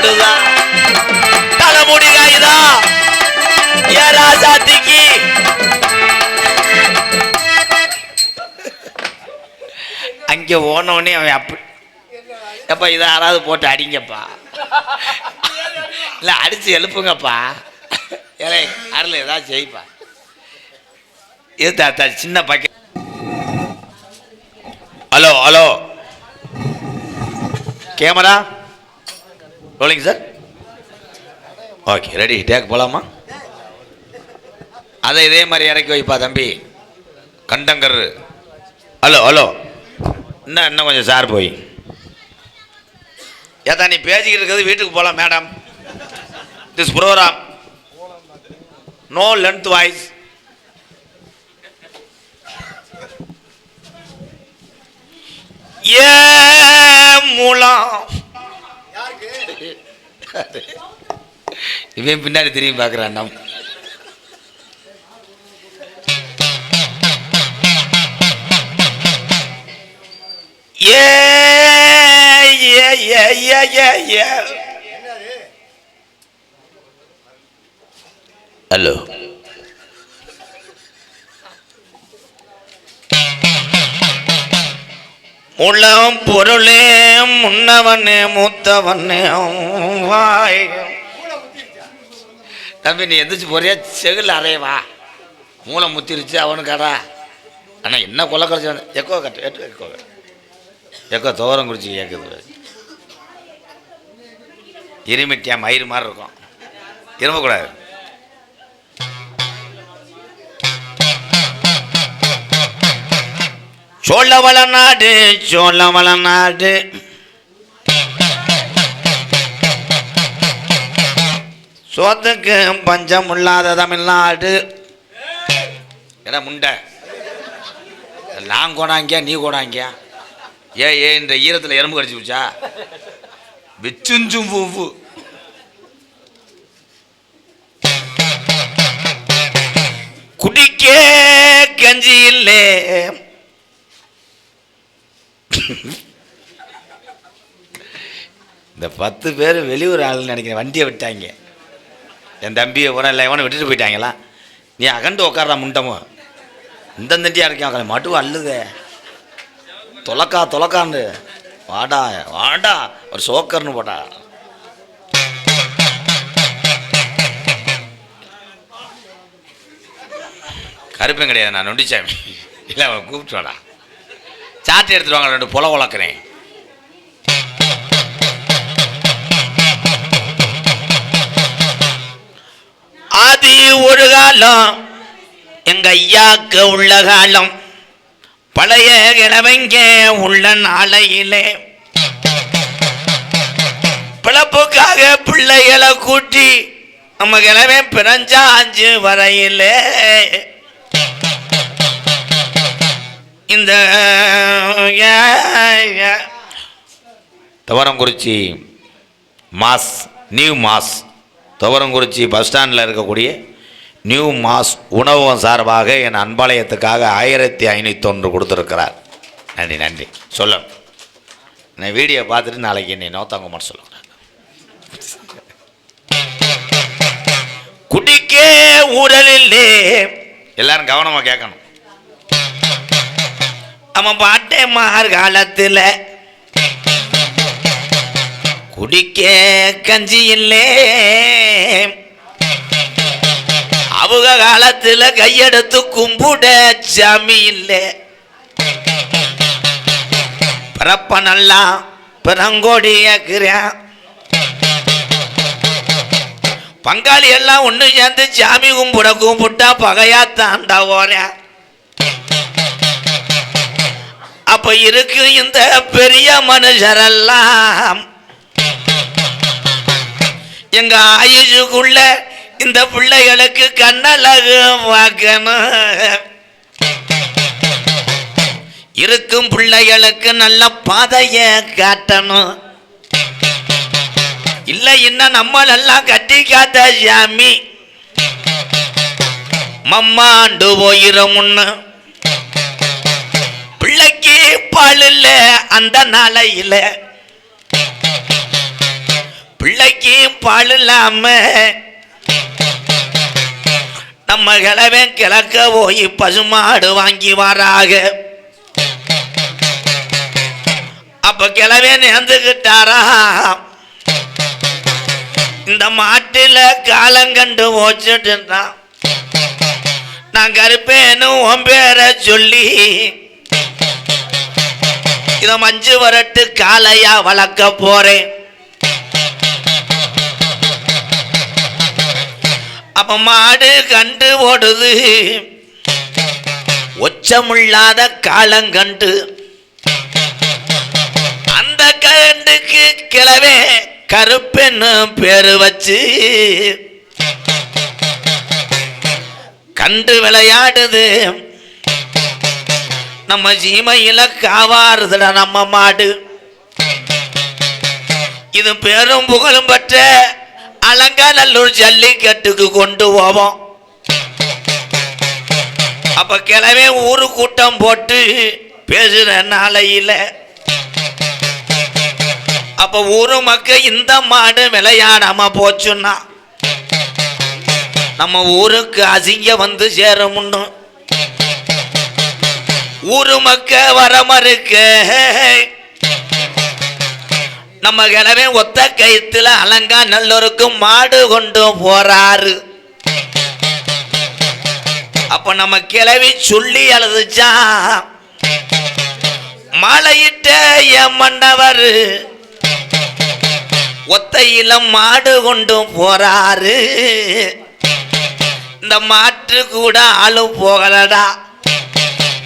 ஓடுதா தலைமுடி காயுதா ஏ ராசாத்திக்கு அங்கே ஓனவனே அவன் அப்படி எப்பா இதை யாராவது போட்டு அடிங்கப்பா. இல்லை அடிச்சு எழுப்புங்கப்பா. ஏழை அருள் ஏதாவது செய்ப்பா. இது தாத்தா சின்ன packet. Hello hello. Camera? Rolling sir okay ready take போகலாமா அதை இதே மாதிரி இறக்கி வைப்பா தம்பி. கண்டங்கர். Hello hello. இன்னும் இன்னும் கொஞ்சம் சார் போய். ஏதா நீ பேசிக்கிட்டு இருக்கிறது வீட்டுக்கு போகலாம் madam this program no length voice ஏ மூலம் இவன் பின்னாடி திரும்பி பார்க்குறான் நம். ஏ ஏ ஏ ஏ ஏ ஏ. ஹலோ. உளம் பொருளே முன்னவனே மூத்தவனே வாய். தம்பி நீ எந்திரிச்சு போறியா? செகுல அறையவா மூளை முத்திருச்சு அவனுக்காடா அண்ணா என்ன கொலை கரைச்சி எக்கோ கட்டு எட்டு எக்கோ எக்கோ தோரம் குடிச்சு கேட்குது இருமிட்டியா மயிறு மாதிரி இருக்கும். இரும்பக்கூடாது சோழவள நாடு சோழவள நாடு சோத்துக்கு பஞ்சம் இல்லாத. தமிழ்நாடு என்ன முண்டை? நான் கோடாங்கியா நீ கோடாங்கியா? ஏ ஏ இந்த ஈரத்தில் எறும்பு கடிச்சு போச்சா விச்சுஞ்சும் பூவு குடிக்க கஞ்சி இல்லை. இந்த பத்து பேர் வெளியூர் ஆளுன்னு நினைக்கிறேன். வண்டியை விட்டாங்க. என் தம்பியை உரம் இல்லை இவனை விட்டுட்டு போயிட்டாங்களா? நீ அகண்டு உட்கார்றா முண்டமோ? இந்த தண்டியாக இருக்கேன். உட்கார மட்டும் அள்ளுதே. தொலைக்கா தொலைக்கான்னு. வாடா வாடா. ஒரு சோக்கர்னு போட்டா கருப்பேன் கிடையாது. நான் நொண்டிச்சாமி. இல்லை அவன் கூப்பிட்டு வாடா. சாட்டை எடுத்துருவாங்க ரெண்டு புல உழக்கிறேன் ஆதி ஒரு காலம் எங்க ஐயாக்கு உள்ள காலம். பழைய கிழமைங்க உள்ள நாளையிலே. பிழப்புக்காக பிள்ளைகளை கூட்டி நம்ம கிழமை பிறஞ்சா அஞ்சு வரையிலே. இந்த Thuvarankurichi mass new mass. Thuvarankurichi bus ஸ்டாண்டில் இருக்கக்கூடிய நியூ மாஸ் உணவகம் சார்பாக என் அன்பாலயத்துக்காக ஆயிரத்தி ஐநூற்றி ஒன்று கொடுத்துருக்கிறார். நன்றி நன்றி. சொல்ல நான் வீடியோ பார்த்துட்டு நாளைக்கு என்னை நோத்தாங்க மட்டும் சொல்லுங்க. குடிக்கே ஊழலில்லே எல்லாரும் கவனமாக கேட்கணும். அவன் பாட்டே மார் காலத்தில் குடிக்க கஞ்சி இல்லே. அவங்க காலத்தில் கையெடுத்து கும்பிட சாமி இல்லை. பிறப்ப நல்லா பிறங்கோடி ஏக்குறேன். பங்காளி எல்லாம் ஒன்று சேர்ந்து சாமி கும்பிட கும்பிட்டா பகையா தாண்டா ஓரேன் அப்ப இருக்கு இந்த பெரிய மனுஷரெல்லாம். எங்க ஆயுஷுக்குள்ள இந்த பிள்ளைகளுக்கு கண்ணழகு பார்க்கணும். இருக்கும் பிள்ளைகளுக்கு நல்ல பாதைய காட்டணும். இல்ல இன்னும் நம்மளெல்லாம் கட்டி காத்த சாமி. மம்மாண்டு போயிரும் முன்னு. பழுல அந்த நாளையில. பிள்ளைக்கு பால் இல்லாம நம்ம கிழவன் கிழக்க போய் பசுமாடு வாங்கி வராக. அப்ப கிழவே நேர்ந்துகிட்டாரா இந்த மாட்டில காலங்கண்டு ஓச்சுட்டு நான் கருப்பேன்னு உன் பேரை சொல்லி இத மஞ்சு வரட்டு காலையா வளர்க்க போறேன். அப்ப மாடு கண்டு ஓடுது. ஒச்சமில்லாத காலங்கண்டு அந்த கண்டுக்கு கிளவே கருப்பென்னு பேரு வச்சு. கண்டு விளையாடுது. நம்ம சீமையில காவாறுதுடா நம்ம மாடு. இது பெரும் புகழும் பெற்ற அலங்காநல்லூர் ஜல்லிக்கட்டுக்கு கொண்டு போவோம். அப்ப கிளவே ஊரு கூட்டம் போட்டு பேசுற நாளையில. அப்ப ஊரு மக்கள் இந்த மாடு விளையாடாம போச்சுன்னா நம்ம ஊருக்கு அசிங்க வந்து சேருமுன்னு ஊரு மக்க வர மறுக்க நம்ம கிழமை ஒத்த கைத்துல அலங்கா நல்லோருக்கு மாடு கொண்டு போறாரு. அப்ப நம்ம கிளவி சொல்லி அழுதுச்சா? மாலையிட்ட என் மன்னவர் ஒத்தையில மாடு கொண்டு போறாரு. இந்த மாட்டு கூட ஆளு போகலடா.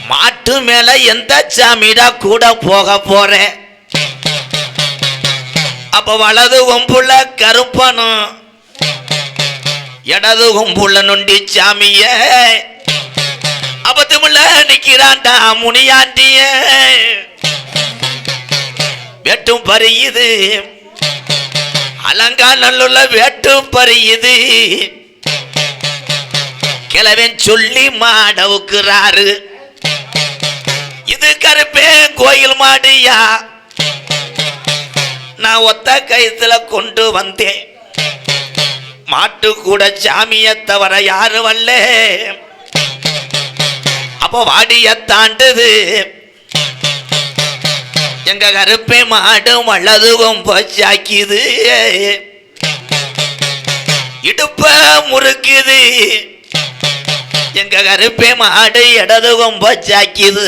மாட்டு மேல எந்த சாமிடா கூட போக போறேன். அப்ப வலது கொம்புல கருப்பனும் இடது ஒம்புள்ள நொண்டி சாமிய? அபத்தமுள்ள நிக்கிறான்டா முனியாண்டிய. வெட்டும் பறியுது. அலங்கா நல்லுள்ள வெட்டும் பறியுது. கிழவன் சொல்லி மாடவுக்குறாரு. இது கருப்பே கோயில் மாடியா? நான் ஒத்த கைத்துல கொண்டு வந்தேன். மாட்டு கூட சாமிய தவிர யாரு வரல அப்போ வாடிய தாண்டுது. எங்க கருப்பை மாடு வலதுகும் போச்சாக்கிது இடுப்ப முறுக்குது. எங்க கருப்பை மாடு இடதுகும் போச்சாக்கிது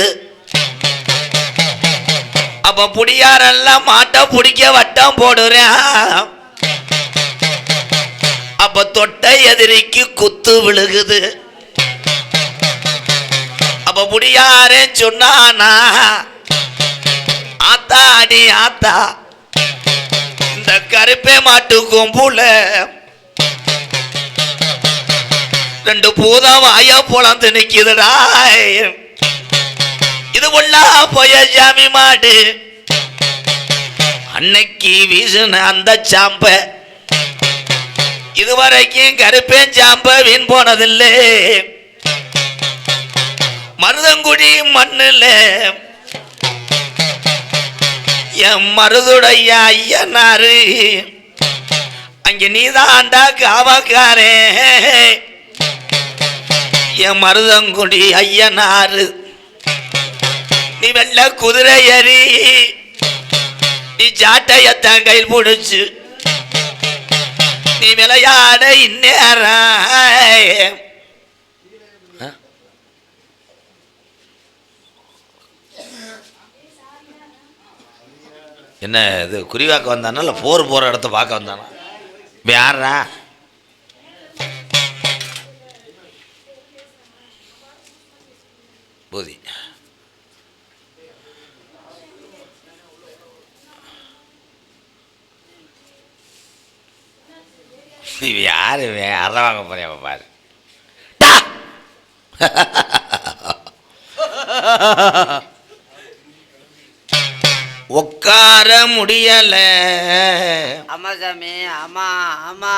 அப்ப புடியாரெல்லாம் மாட்டை பிடிக்க வட்டம் போடுறேன். அப்ப தொட்ட எதிரிக்கு குத்து விழுகுது. அப்ப புடியாரே சொன்னானா ஆத்தா அடி ஆத்தா இந்த கருப்பே மாட்டு கொம்புல ரெண்டு பூதம் வாய போலாம் திணிக்குதுடா இது உள்ளா போய சாமி மாடு. அன்னைக்கு வீசுன அந்த சாம்ப இதுவரைக்கும் கருப்பேன் சாம்ப வீண் போனதில்லை. மருதங்குடி மண்ணுல என் மருதுடைய ஐயனாரு. அங்கே நீதாண்டா காவக்காரே. என் மருதங்குடி ஐயனாரு. நீ வெள்ள குதிரை ஏறி நீ சாட்டையத்தான் கையில் முடிச்சு நீ விளையாட இந்நேரம். என்ன இது குறிவாக்க வந்தானா இல்லை போர் போகிற இடத்த பார்க்க வந்தானா? இப்போ யாரா போதி. இவ யாரு இவன் அரை வாங்க போறேன் பாரு. டா! உட்கார முடியல. ஆமா சாமி ஆமா ஆமா.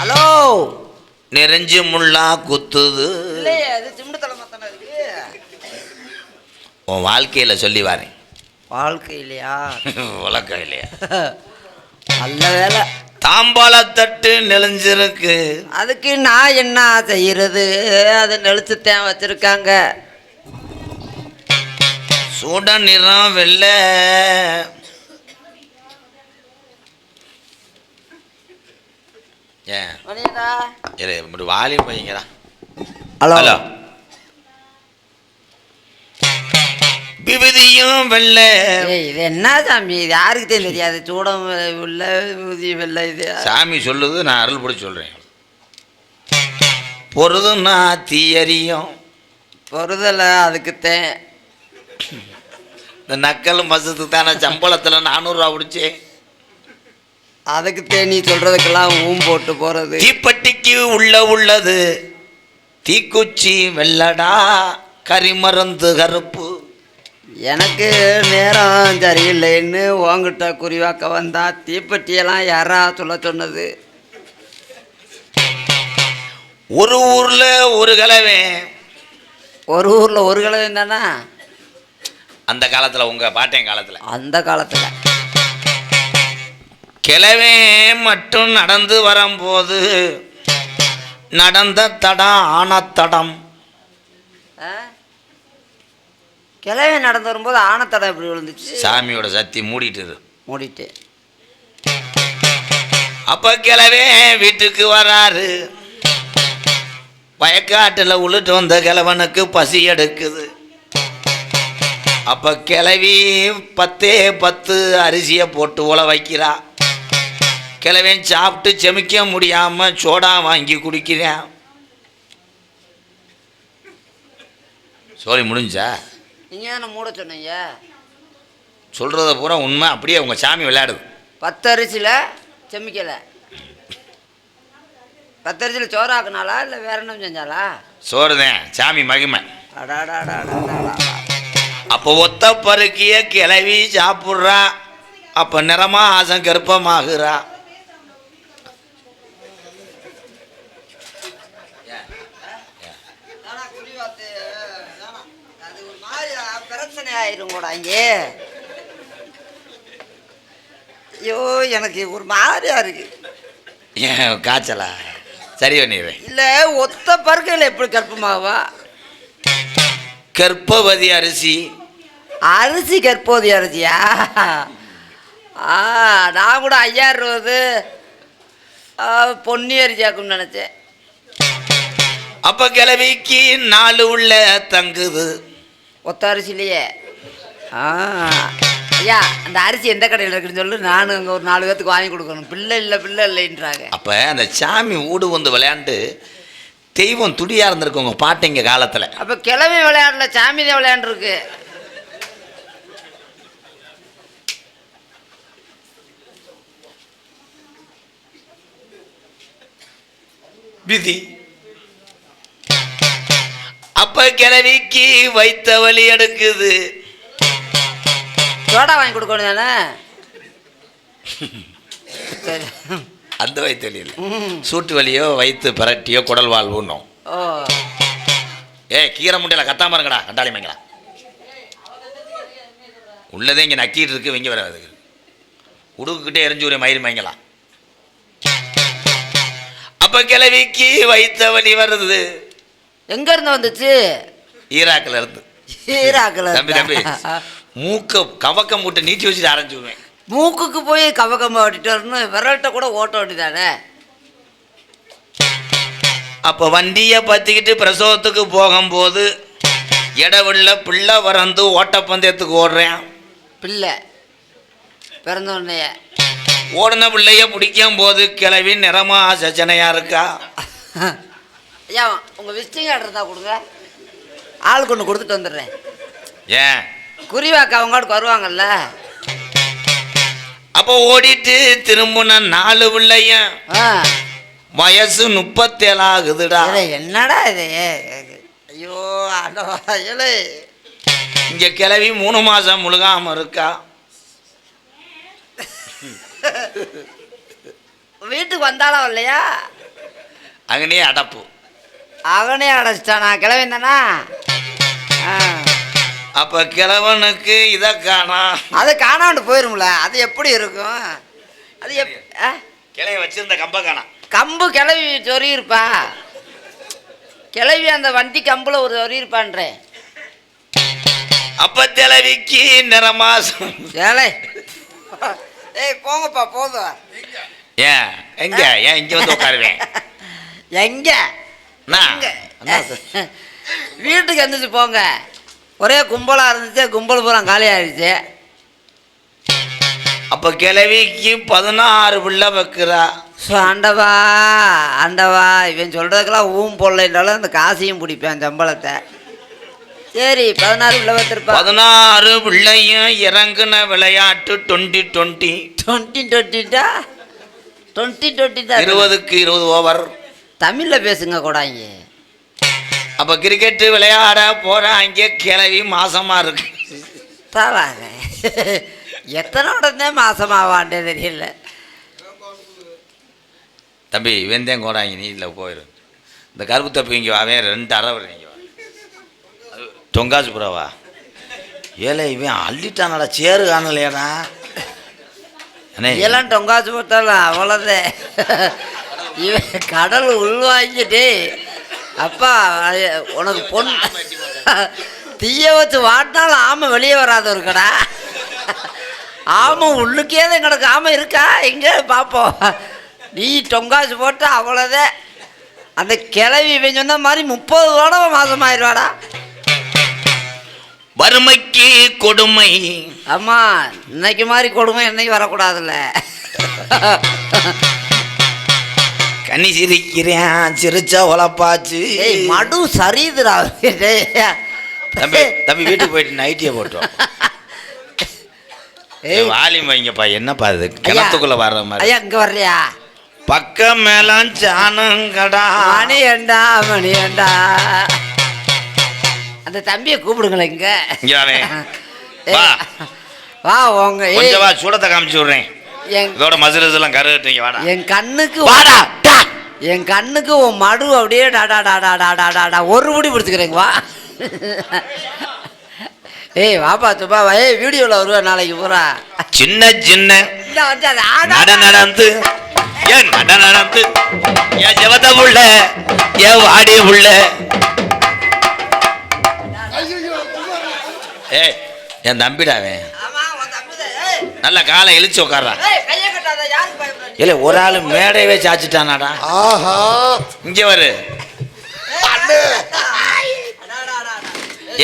ஹலோ? நெறிஞ்சு முள்ளா குத்துது. அது உன் வாழ்க்கையில சொல்லி வரேன். வாழ்க்கை இல்லையா உலக்கம் இல்லையா நல்ல வேலை. தாம்பாளத்தட்டு நெளிஞ்சிருக்கு. அதுக்கு நான் என்ன செய்யறது? அது நெளிச்சுத்தான் வச்சிருக்காங்க. சுட நிறம் வெள்ளை. ஏன்? வாலியம் வைங்கடா ஹலோ. விபதியும் வெள்ளை இது என்ன சாமி? இது யாருக்குத்தான் தெரியாது? சூடம் உள்ள ஊதி வெள்ளை இது சாமி சொல்லுது நான் அருள் பிடி சொல்றேன். பொருதுன்னா தீயரியும் பொறுதலை அதுக்குத்தான் இந்த நக்கல் மசத்துக்கு தானே சம்பளத்தில் நானூறுரூவா பிடிச்சேன். அதுக்குத்தான் நீ சொல்றதுக்கெல்லாம் ஊம் போட்டு போறது. தீப்பெட்டிக்கு உள்ள உள்ளது. தீக்குச்சி வெள்ளடா கரிமருந்து கருப்பு. எனக்கு நேரம் சரியில்லைன்னு உங்ககிட்ட குறிவாக்க வந்தா தீப்பெட்டியெல்லாம் யாரா சொல்ல சொன்னது? ஒரு ஊர்ல ஒரு கலவை. ஒரு ஊர்ல ஒரு கிழமை தானே அந்த காலத்துல உங்க பாட்டையன் காலத்துல. அந்த காலத்துல. கிழவே மட்டும் நடந்து வரும்போது நடந்த தடம் ஆன தடம் ஆ? கிழமை நடந்து வரும்போது ஆனத்தடை எப்படி விழுந்துச்சு. சாமியோட சக்தி மூடிட்டுது. மூடிட்டு. அப்ப கிழவே வீட்டுக்கு வராரு. வயக்காட்டில் உளுட்டு வந்த கிழவனுக்கு பசி எடுக்குது. அப்ப கிளவி பத்தே பத்து அரிசியை போட்டு உல வைக்கிறா. கிழவன் சாப்பிட்டு செமிக்க முடியாம சோடா வாங்கி குடிக்கிறேன். சோழி முடிஞ்சா? நீங்க தானே மூட சொன்னீங்க? சொல்றத பூரா உண்மை அப்படியே உங்க சாமி விளையாடுது. பத்து அரிசியில் செமிக்கலை. பத்து அரிசியில் சோறாக்குனாலா இல்லை வேற என்ன செஞ்சாலா சோறுதேன் சாமி மகிமை. அப்போ ஒத்த பருக்கிய கிளவி சாப்பிட்றா அப்போ நிறமா ஆசம் கருப்பமாகுறா ஆயிரும் கூட இங்கே. ஐயோ எனக்கு ஒரு மாதிரியா இருக்கு. ஏன் காய்ச்சலா? சரி பண்ணிடுறேன் இல்ல ஒத்த பருக்கையில் எப்படி கற்பமாவா? கற்பவதி அரிசி. அரிசி கற்போதி அரிசியா? ஆ நான் கூட ஐயாயிரம் ரூபாது பொன்னி அரிசியாக்குன்னு நினச்சேன். அப்போ கிளவிக்கு நாலு உள்ள தங்குது. ஒத்த அரிசிலையே ஐயா அந்த அரிசி எந்த கடையில் இருக்குன்னு சொல்லு. நானும் அங்கே ஒரு நாலு பேர்த்துக்கு வாங்கி கொடுக்கணும். பிள்ளை இல்லை பிள்ளை இல்லைன்றாங்க. அப்போ அந்த சாமி ஊடு வந்து விளையாண்டு தெய்வம் துடியாக இருந்திருக்கு உங்கள் பாட்டிங்க காலத்தில். அப்போ கிழமை விளையாடல சாமி தான் விளையாண்டுருக்கு. விதி. அப்ப கிழவிக்கு வைத்த வலி எடுக்குது. சோடா வாங்கி கொடுக்கணும் தானே சரி. அந்த வயிற்று வலி இல்லை. சூட்டு வலியோ வயிற்று பரட்டியோ குடல் வாழ்வுன்னும் ஓ. ஏ கீரை முட்டையில் கத்தாம இருங்கடா கண்டாளி மங்களா உள்ளதே இங்கே நக்கிட்டு இருக்கு இங்கே வர அதுக்கு உடுக்குக்கிட்டே எரிஞ்சு ஒரு மயிர் மங்களா அப்ப கிழவிக்கு வைத்த வலி வருது. எங்க இருந்து வந்துச்சு? ஈராக்கில் இருந்து ஈராக்கில் தம்பி தம்பி. மூக்க கவக்க மூட்டை நீட்டி வச்சுட்டு ஆரம்பிச்சுடுவேன் மூக்குக்கு போய் கவக்கம்ப ஓட்டிட்டு வரணும். விரல்கிட்ட கூட ஓட்ட வேண்டியதானே? அப்போ வண்டியை பற்றிக்கிட்டு பிரசவத்துக்கு போகும்போது இடவுள்ள பிள்ளை வரந்து ஓட்டப்பந்தயத்துக்கு ஓடுறேன். பிள்ளை பிறந்த உடனே ஓடின பிள்ளைய பிடிக்கும் போது கிளவி நிறமா சச்சனையா இருக்கா? ஐயா உங்க விசிட்டிங் கார்டு இருந்தா கொடுங்க. ஆளுக்கு ஒன்று கொடுத்துட்டு வந்துடுறேன். ஏன்? குறிவாக்க அவங்களுக்கு வருவாங்கல்ல? அப்போ ஓடிட்டு திரும்பின நாலு பிள்ளையும். ஆ. வயசு முப்பத்தேழு ஆகுதுடா. என்னடா இது? ஐயோ ஏலே இங்க கிளவி மூணு மாசம் முழுகாம இருக்கா. வீட்டுக்கு வந்தாலும் இல்லையா? அங்கனே அடப்பு. அவனே அடைச்சிட்டானா? கிளவி தானா அப்ப கிழவனுக்கு இதை காணா அது காணாண்டு போயிரும்ல அது எப்படி இருக்கும்? அது எப்? கிளைய வச்சிருந்த கம்ப காணாம். கம்பு கிளவி சொறியிருப்பா. கிளவி அந்த வண்டி கம்புல ஒரு சொறியிருப்பான்றேன் அப்ப திளவிக்கு நிறமாசம் ஏழை ஏய் போங்கப்பா போதும். ஏன்? எங்க? ஏன் இங்க வந்து உட்காருவேன் எங்க. வீட்டுக்கு எந்திரிச்சு போங்க. ஒரே கும்பலாக இருந்துச்சு கும்பல் பூரா காலி ஆயிடுச்சு. அப்ப கிழவிக்கு பதினாறு பிள்ளை வைக்கிறா. ஸோ ஆண்டவா ஆண்டவா இவன் சொல்கிறதுக்கெல்லாம் ஊம் பொல்லைன்றாலும் அந்த காசையும் பிடிப்பேன் சம்பளத்தை. சரி பதினாறு உள்ள வச்சிருப்பா பதினாறு பிள்ளையும் இறங்குன விளையாட்டு டுவெண்ட்டி டுவெண்ட்டி. டுவெண்ட்டி டுவெண்ட்டிட்டா? டுவெண்ட்டி டுவெண்ட்டி தான். இருபதுக்கு இருபது ஓவர். தமிழில் பேசுங்க கூடாங்க. அப்ப கிரிக்கெட் விளையாட போறாங்க கிளவி மாசமா இருக்கு. தராங்க எத்தனை உடனே மாசமாவாண்டே தெரியல. தம்பி வெந்தயம் கோடாங்க நீ இல்லை போயிரு. இந்த கருப்பு தப்பி இங்கே வாவே ரெண்டு அரை வரும் இங்கே தொங்காசு புறாவா ஏலே இவன் அள்ளிட்டானடா சேரு காணலையாடா. இதெல்லாம் டொங்காசு போட்டாலும் அவ்வளோதே இவன் கடல் உள்வாங்கிட்டு அப்பா உனக்கு பொன் தீய வச்சு வாட்டினாலும் ஆமை வெளியே வராது இருக்கடா ஆமை உள்ளுக்கே தான் கிடக்கு. ஆமை இருக்கா? எங்கே? பார்ப்போம். நீ டொங்காசு போட்டா அவ்வளோதே அந்த கிளவி இவன் சொன்ன மாதிரி முப்பது தடவை மாதமாயிருவாடா வறுமைக்கு கொடுமை. அம்மா இன்னைக்கு மாதிரி கொடுமை என்னைக்கு வரக்கூடாதுல்ல. கண்ணி சிரிக்கிறேன் சிரிச்சா உழப்பாச்சு. ஏய் மடு சரிதுடா டேய். தம்பி தம்பி வீட்டுக்கு போயிட்டு நைட்டியை போட்டோம் ஏய். வாலியம் வைங்கப்பா என்னப்பா இது? ஐயா. கிணத்துக்குள்ள வர்ற மாதிரி. ஐயா இங்க வர்றியா? பக்கம் மேலாம் சாணங்கடா. மணி ஏண்டா மணி ஏண்டா அந்த தம்பியை கூப்பிடுங்களேன் இங்க. இங்க வா. வா உங்க கொஞ்சம் வா சூடத்தை காமிச்சு விடுறேன். இதோட மசுரஸ் எல்லாம் கருகட்டுங்க வாடா. என் கண்ணுக்கு வாடா. என் கண்ணுக்கு உன் மடு அப்படியே டாடா டாடா டாடா டாடா ஒரு முடி பிடிச்சிக்கிறேங்க வா. ஏய் வாப்பா சுப்பா வா. ஏய் வீடியோவில் வருவேன் நாளைக்கு பூரா. சின்ன சின்ன. நட நடந்து. ஏன் நட நடந்து? ஏன் ஜெவத புள்ள ஏன் வாடி புள்ள ஏய் என் தம்பிடாவே நல்ல காலை இழிச்சு உட்கார்றான். இல்ல ஒரு ஆள் மேடையவே சாச்சிட்டானாடா ஆஹா. இங்க வரு.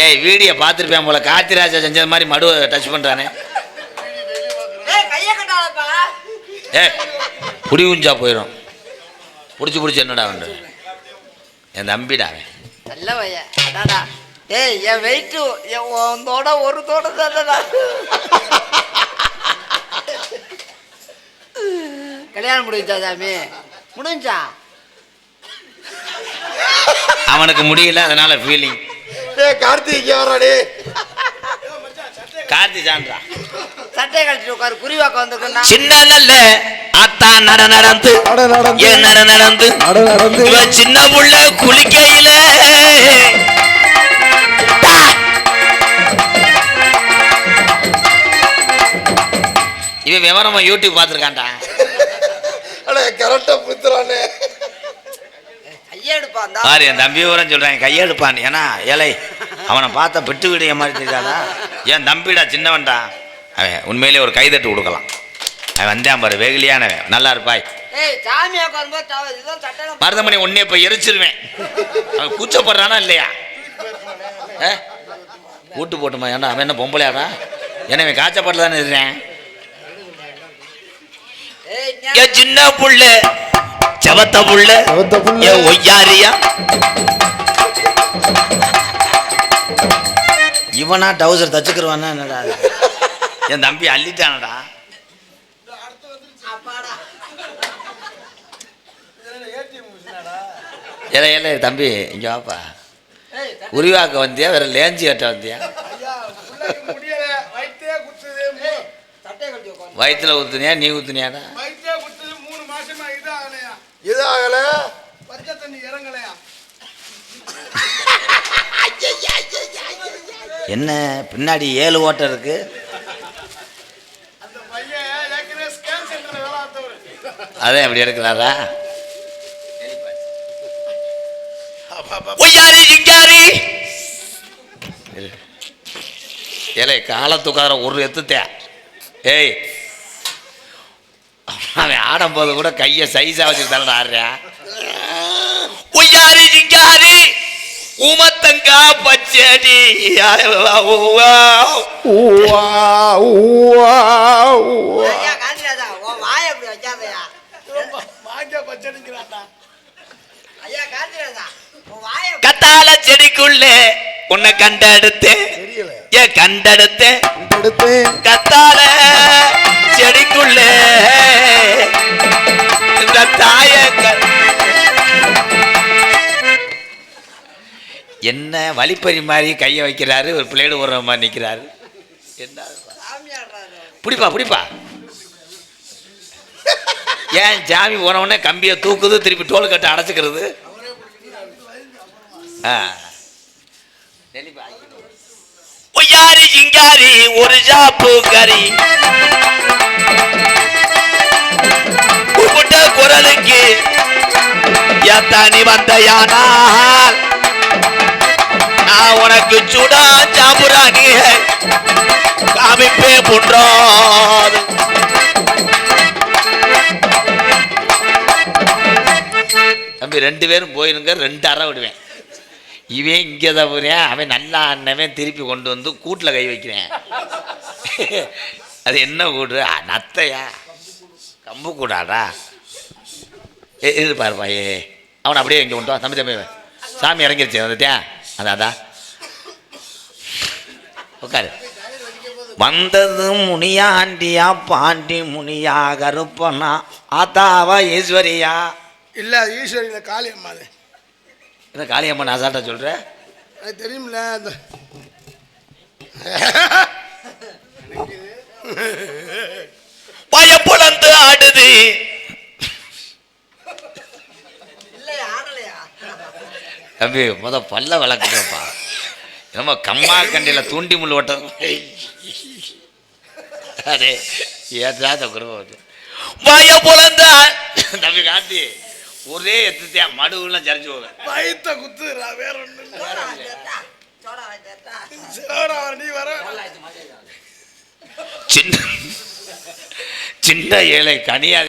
ஏய் வீடியோ பார்த்துருப்பேன் போல. காத்திராஜா செஞ்சது மாதிரி மடுவை டச் பண்றானே. ஏய், கையை கட்டாதப்பா. ஏய் புடி உஞ்சா போயிடும் பிடிச்சி பிடிச்சி என்னடா வந்து என் தம்பிடா. ஏய் என் வெயிட் உன் தோட ஒரு தோட தானடா கல்யாணம் முடிஞ்சா சாமி? முடிஞ்சா? அவனுக்கு முடியல அதனால ஃபீலிங் டேய் கார்த்திக் வராடே கார்த்தி சான்றா. சட்டையை கழிச்சிட்டு உட்காரு குறிவாக்க வந்துருக்கா சின்ன நல்ல அத்தா நட நடந்து நட நடந்து. ஏன் நட நடந்து. நட நடந்து. இவன் சின்ன புள்ள குளிக்கையில. இவன் விவரமா யூடியூப் பார்த்துருக்கான்டா. கரெக்டா புத்துறானே. பாரு என் தம்பி விவரம் சொல்றேன் கையெடுப்பான். ஏன்னா ஏலை அவனை பார்த்தா பெட்டு விடிய மாதிரி தெரியாதா? என் தம்பிடா சின்னவன்டா? அவன் உண்மையிலே ஒரு கைதட்டு கொடுக்கலாம். அவன் வந்தேன் பாரு வெகுலியானவன். நல்லா இருப்பாய். மருதமணி உன்னை இப்போ எரிச்சிருவேன். அவன் கூச்சப்படுறானா இல்லையா? கூட்டு போட்டுமா ஏன்டா? அவன் என்ன பொம்பளையாடா? என்ன இவன் காய்ச்சப்பட்டு தானே இருக்கிறேன்? ஏ சின்ன புள்ள செவத்த புள்ள. ஏ ஒய்யாரியா? இவனா டவுசர் தச்சுக்கிறவானா என்னடா? என் தம்பி அள்ளிட்டானடா. ஏல ஏல தம்பி இங்க வாப்பா. உருவாக்க வந்தியா வேற லேஞ்சி கட்ட வந்தியா முடியல வயிற்றே குத்துது மூ- சட்டையை கழிச்சு உட்காரு வயிற்றுல ஊத்துனியா நீ ஊத்துனியாடா? மூணு மாசமா இது ஆகலையா? இது ஆகல. பச்சை தண்ணி இறங்கலையா? என்ன பின்னாடி ஏழு ஓட்டம் இருக்கு? அந்த பையன் ஏற்கனவே ஸ்கேன் சென்டர்ல வேலை பார்த்தவர். அதே அப்படி எடுக்கிறாரா? ஏலே காலத்துக்கார ஒரு எத்துத்தே ஏய் அவன் ஆடும்போது கூட கையை சைஸா வச்சு தரடா ஆடுறியா ஒய்யாரி சிங்காரி உமத்தங்கா பச்சடி. கத்தால செடிக்குள்ளே உன்னை கண்டெடுத்தேன். தெரியல. ஏ கண்டெடுத்தேன். கத்தால. செடிக்குள்ளே. இந்த தாய என்ன வழிப்பறி மாதிரி கையை வைக்கிறாரு ஒரு பிளேடு ஓடுற மாதிரி நிற்கிறாரு என்ன? பிடிப்பா பிடிப்பா. ஏன் ஜாமி போனவுடனே கம்பியை தூக்குது திருப்பி டோல் கட்டை அடைச்சிக்கிறது? ஆ. ஒய்யாரி ஜிங்காரி? ஒரு சாப்பு கறி. கூப்பிட்ட குரலுக்கு எத்தனி வந்த யானால் நான் உனக்கு சுடா சாப்புராணி காமிப்பே புன்றாது. தம்பி ரெண்டு பேரும் போயிருங்க ரெண்டு அறை விடுவேன். இவன் இங்கே தான் போகிறேன் அவன் நல்லா அண்ணவன் திருப்பி கொண்டு வந்து கூட்டில் கை வைக்கிறேன். அது என்ன கூடு? நத்தையா? கம்பு கூடாடா? ஏ இது பாருப்பா ஏ அவனை அப்படியே இங்கே கொண்டு தம்பி தம்பி சாமி இறங்கிருச்சு வந்துட்டியா? அதான் அதான். உட்காரு. வந்தது முனியாண்டியா பாண்டி முனியா கருப்பனா ஆத்தாவா ஈஸ்வரியா? இல்லை அது காளியம்மா அது இந்த காளியம்மன் அசால்ட்டா சொல்ற அது தெரியுமில்ல அந்த பயப்புலந்து ஆடுது. தம்பி முத பல்ல வளர்க்குறப்பா நம்ம கம்மா கண்டியில் தூண்டி முள் ஓட்டம் அதே ஏற்றாத குடும்பம் வாய புலந்த தம்பி காட்டி ஒரே எத்துத்தியா? மடுவுலாம் சரிஞ்சு போவேன் வயித்த குத்துறா வேற ஒண்ணும் இல்ல. சோடா வாங்கிட்டா சோடா வாங்கிட்டா சோடா வர நீ வர சின்ன சின்ன ஏழை கனியா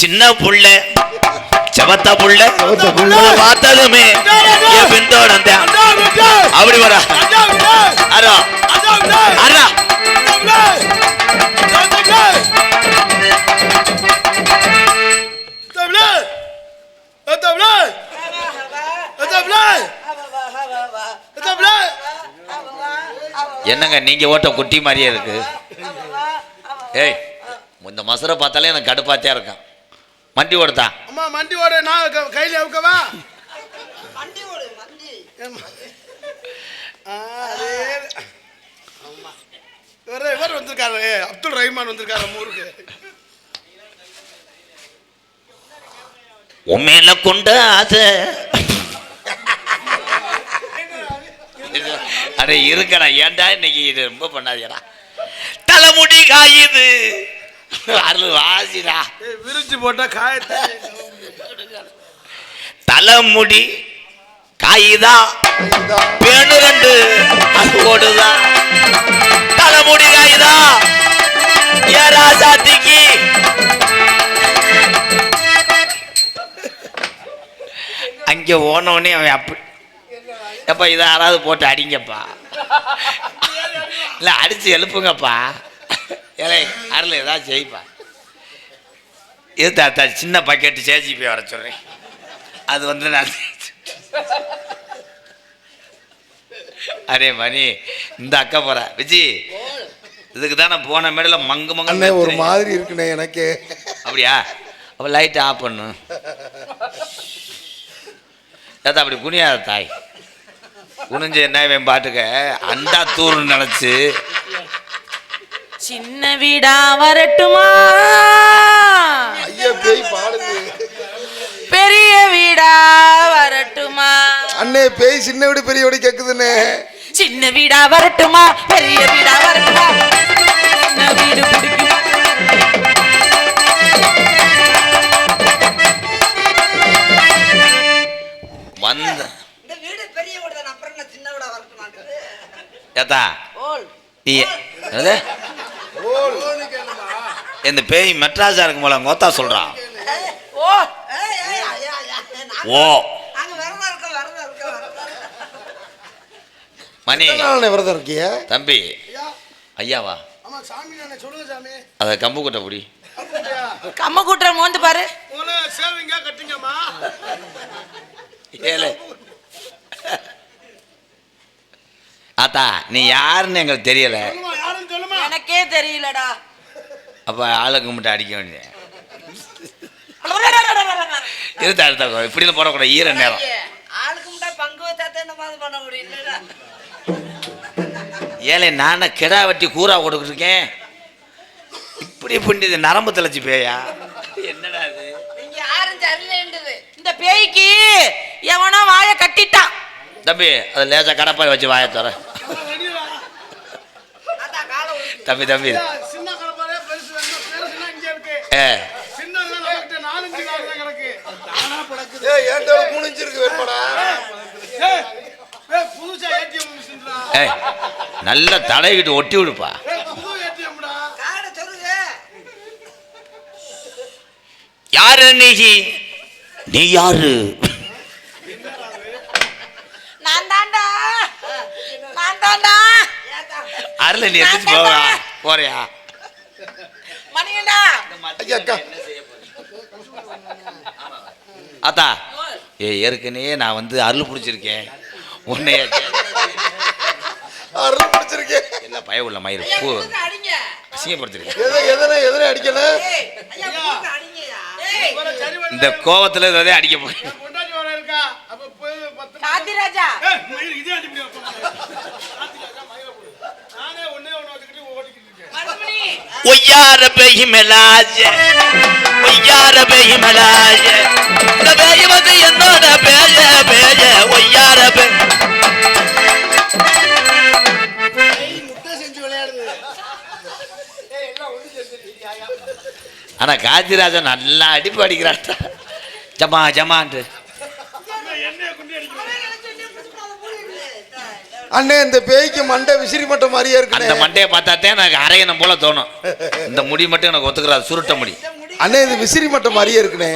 சின்ன புள்ள செவத்த புள்ள செவத்த புள்ள. உன்னை பார்த்ததுமே பின்தொடர்ந்தேன் அப்படி வரா அரா அரா என்னங்க நீங்க ஓட்ட குட்டி மாதிரியே இருக்கு. ஏய் இந்த மசுரை பார்த்தாலே எனக்கு கடுப்பாத்தியா இருக்கும். மண்டி ஓடுதான் அம்மா மண்டி ஓட நான் கையில அவுக்கவா? வண்டி ஓடு ஆமா. இவர் இவர் வந்திருக்காரு. அப்துல் ரஹ்மான் வந்திருக்காரு நம்ம ஊருக்கு. உண்மையில கொண்டு அது அட இருக்கடா ஏன்டா இன்னைக்கு இது ரொம்ப பண்ணாதீடா தலைமுடி காயுது. அருள் வாசிடா. விரிச்சு போட்டா காயத்தை. தலைமுடி காயுதா? பேணு ரெண்டு. அது ஓடுதா தலைமுடி காயுதா? ஏரா சாத்திக்கு அங்கே ஓனவனே அவன் அப்படி. எப்பா இதை யாராவது போட்டு அடிங்கப்பா. இல்லை அடித்து எழுப்புங்கப்பா. ஏலே அருள் ஏதாவது செய்ப்பா. இது தாத்தா சின்ன பக்கெட்டு சேஜிபி வர சொல்கிறேன் அது வந்து நான் அரே மணி இந்த அக்கா போற. விஜி இதுக்கு தான் நான் போன மேடல மங்கு அண்ணே ஒரு மாதிரி இருக்குண்ணே எனக்கு. அப்படியா? அப்போ லைட் ஆஃப் பண்ணு. ஏதா அப்படி குனியாத தாய். குனிஞ்சு என்ன இவன் பாட்டுக்க? அண்டா தூர்னு நினச்சி. சின்ன வீடா வரட்டுமா? ஐயா பேய் பாடுது பெரிய வீடா வரட்டுமா? அண்ணே பேய் சின்ன வீடு பெரிய வீடு கேக்குதுண்ணே. சின்ன வீடா வரட்டுமா? பெரிய வீடா வரட்டுமா? சின்ன வீடு பிடிக்குமா நீ என்னது? இந்த பேய் மெட்ராஸா இருக்கும் போல கோத்தா சொல்றான் ஓ. மணி. விரதம் இருக்கிய? தம்பி. ஐயா. ஐயாவா ஆமா சாமி நானே சொல்லுங்க சாமி. அதை கம்பு குட்டை புடி? கம்ம கூட்டுற மோந்து பாரு. சேவிங்க கட்டுங்கம்மா. ஆத்தா நீ யாருன்னு எங்களுக்கு தெரியல. எனக்கே தெரியலடா. அப்ப ஆளை கும்பிட்டு அடிக்க வேண்டியது. இருந்தா எடுத்தா இப்படிலாம் போடக்கூடாது ஈர நேரம் ஏலே நானே கிடா வெட்டி கூறா கொடுத்துருக்கேன் இப்படி பண்ணிது நரம்பு தலைச்சு பேயா என்னடா இது இங்க யாரும் சரியில்லைன்றது இந்த பேய்க்கு எவனோ வாயை கட்டிட்டான் தம்பி அது லேசா கடப்பாய் வச்சு வாய தர ரெடியா அதான் காலை உருட்டி. தம்பி தம்பி. நல்ல தலைகிட்டு ஒட்டி விடுப்பா. யாரு நீ? நீ யாரு நான் தான்டா நான் தான்டா அருள நீ எந்திரிச்சு போவா போறியா? மணியண்டா ஐயா அக்கா. அத்தா ஏ ஏற்கனவே நான் வந்து அருள் பிடிச்சிருக்கேன். உன்னைய அருள் பிடிச்சிருக்கேன். என்ன பய உள்ள மயிறு? பூ. அசிங்கப்படுத்திருக்கேன் எதை எதனை எதனை அடிக்கல? இந்த கோவத்துல இதே அடிக்க போறேன் ஒய்யார பேய் மலாஜ ஒய்யார பேய் மலாஜ இந்த பேய் வந்து என்னோட பேய பேய ஒய்யார பேய் முட்டை செஞ்சு விளையாடுது. ஏய் எல்லாம் ஒண்ணு செஞ்சிருக்கியா ஆனா காந்திராஜன் நல்லா அடிப்பு அடிக்கிறாட்டா ஜமா ஜமான்ட்டு. அண்ணே இந்த பேய்க்கு மண்டை விசிறி மட்டம் மாதிரியே அந்த இருக்குண்ணே மண்டையை பார்த்தாத்தே எனக்கு அரையணும் போல தோணும். இந்த முடி மட்டும் எனக்கு ஒத்துக்கிறாது சுருட்ட முடி. அண்ணே இது விசிறி மட்டம் மாதிரியே இருக்குண்ணே.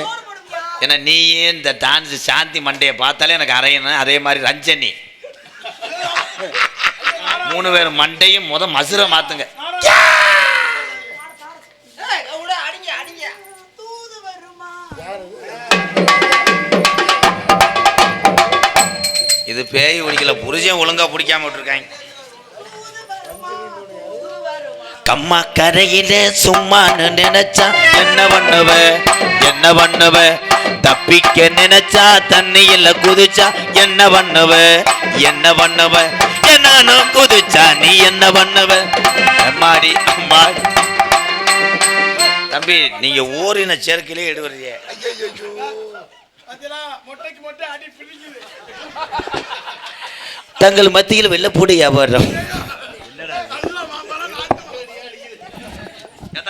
ஏன்னா நீயே இந்த டான்ஸ் சாந்தி மண்டையை பார்த்தாலே எனக்கு அரையணும். அதே மாதிரி ரஞ்சனி. மூணு பேர் மண்டையும் முத மசுர மாத்துங்க. இது பேய் பிடிக்கல புருஷன் ஒழுங்கா பிடிக்காம விட்டுருக்காங்க. கம்மா கரையில சும்மான்னு நினைச்சா என்ன பண்ணுவ? என்ன பண்ணுவ? தப்பிக்க நினைச்சா தண்ணியில குதிச்சா என்ன பண்ணுவ? என்ன பண்ணுவ? நானும் குதிச்சா நீ என்ன பண்ணுவ? அம்மாடி அம்மாடி தம்பி நீங்க ஓரின சேர்க்கையிலே எடுவீங்க தங்கள் மத்தியில் வெள்ளப்பூடி வியாபாரம்.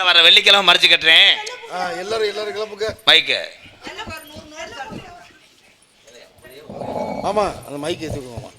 வர வெள்ளிக்கிழமை மறைச்சு கட்டுறேன். எல்லாரும் எல்லாரும் கிளம்புங்க. மைக்கு. ஆமா அந்த மைக் ஏற்றி விடுவோமா